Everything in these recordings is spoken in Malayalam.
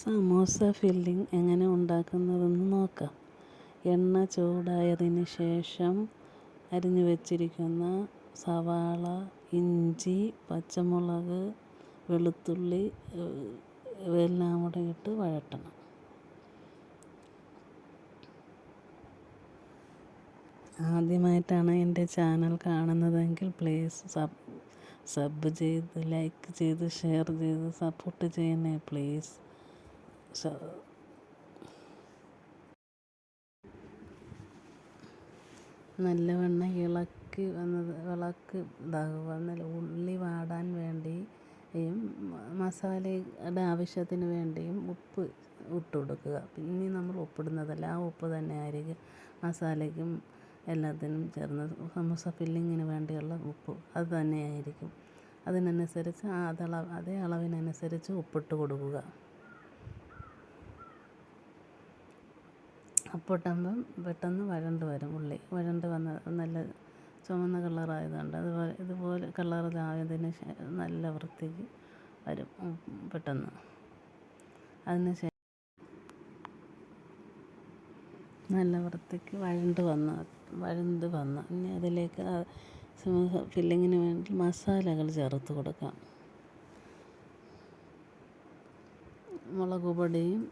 സമോസ ഫില്ലിംഗ് എങ്ങനെ ഉണ്ടാക്കുന്നതെന്ന് നോക്കാം. എണ്ണ ചൂടായതിന് ശേഷം അരിഞ്ഞു വെച്ചിരിക്കുന്ന സവാള ഇഞ്ചി പച്ചമുളക് വെളുത്തുള്ളി ഇവയെല്ലാം കൂടെ ഇട്ട് വഴറ്റണം. ആദ്യമായിട്ടാണ് എന്റെ ചാനൽ കാണുന്നതെങ്കിൽ പ്ലീസ് സബ് സബ് ചെയ്ത് ലൈക്ക് ചെയ്ത് ഷെയർ ചെയ്ത് സപ്പോർട്ട് ചെയ്യണേ പ്ലീസ്. നല്ലവണ്ണം ഇളക്കി വന്നത് ഇളക്കി നല്ല ഉള്ളി വാടാൻ വേണ്ടിയും മസാലയുടെ ആവശ്യത്തിന് വേണ്ടിയും ഉപ്പ് ഇട്ട് കൊടുക്കുക. പിന്നെ നമ്മൾ ഉപ്പിടുന്നതല്ല ആ ഉപ്പ് തന്നെ ആയിരിക്കും മസാലയ്ക്കും എല്ലാത്തിനും ചേർന്ന് സമൂസ ഫില്ലിങ്ങിന് വേണ്ടിയുള്ള ഉപ്പ് അത് തന്നെയായിരിക്കും. അതിനനുസരിച്ച് ആ അതളവ് അതേ അളവിനനുസരിച്ച് ഉപ്പിട്ട് കൊടുക്കുക. ഉപ്പിട്ടുമ്പം പെട്ടെന്ന് വഴണ്ട് വരും ഉള്ളി. വഴണ്ട് വന്ന് നല്ല ചുവന്ന കളറായതുകൊണ്ട് അതുപോലെ ഇതുപോലെ കളറിലായതിന് നല്ല വൃത്തിക്ക് വരും പെട്ടെന്ന്. അതിന് ശേഷം നല്ല വൃത്തിക്ക് വഴണ്ട് വന്ന് വഴണ്ട് വന്ന്. ഇനി അതിലേക്ക് ഫില്ലിങ്ങിന് വേണ്ടി മസാലകൾ ചേർത്ത് കൊടുക്കാം. മുളക് പൊടിയും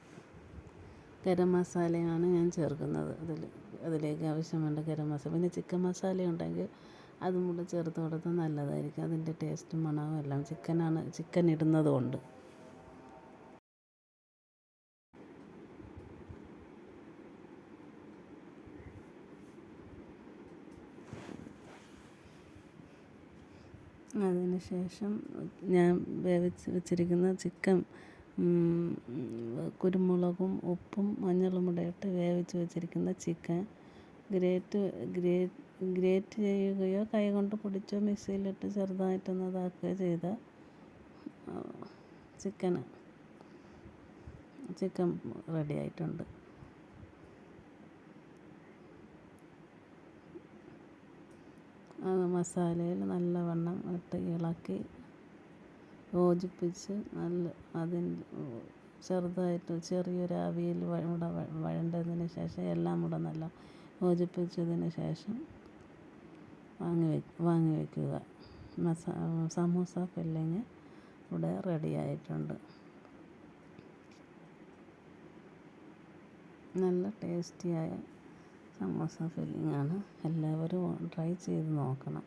ഗരം മസാലയാണ് ഞാൻ ചേർക്കുന്നത് അതിൽ അതിലേക്ക് ആവശ്യം വേണ്ട ഗരം മസാല. പിന്നെ ചിക്കൻ മസാല ഉണ്ടെങ്കിൽ അതും കൂടെ ചേർത്ത് കൊടുത്താൽ നല്ലതായിരിക്കും. അതിന്റെ ടേസ്റ്റും മണവും എല്ലാം ചിക്കനാണ് ചിക്കൻ ഇടുന്നത് കൊണ്ട്. അതിന് ശേഷം ഞാൻ വേവിച്ച് വെച്ചിരിക്കുന്ന ചിക്കൻ കുരുമുളകും ഉപ്പും മഞ്ഞളും കൂടെ ഇട്ട് വേവിച്ച് വെച്ചിരിക്കുന്ന ചിക്കൻ ഗ്രേറ്റ് ഗ്രേറ്റ് ചെയ്യുകയോ കൈ കൊണ്ട് പൊടിച്ചോ മിക്സിയിലിട്ട് ചെറുതായിട്ടൊന്ന് ഇതാക്കുകയോ ചെയ്ത ചിക്കന് ചിക്കൻ റെഡി ആയിട്ടുണ്ട്. അത് മസാലയിൽ നല്ലവണ്ണം ഇട്ട് ഇളക്കി യോജിപ്പിച്ച് നല്ല അതിന് ചെറുതായിട്ട് ചെറിയൊരു ആവിയിൽ കൂടെ വഴണ്ടതിന് ശേഷം എല്ലാം കൂടെ നല്ല യോജിപ്പിച്ചതിന് ശേഷം വാങ്ങി വാങ്ങി വയ്ക്കുക മസാ സമൂസ ഫില്ലിങ് ഇവിടെ റെഡി ആയിട്ടുണ്ട്. നല്ല ടേസ്റ്റിയായ സമൂസ ഫില്ലിങ്ങാണ്. എല്ലാവരും ട്രൈ ചെയ്ത് നോക്കണം.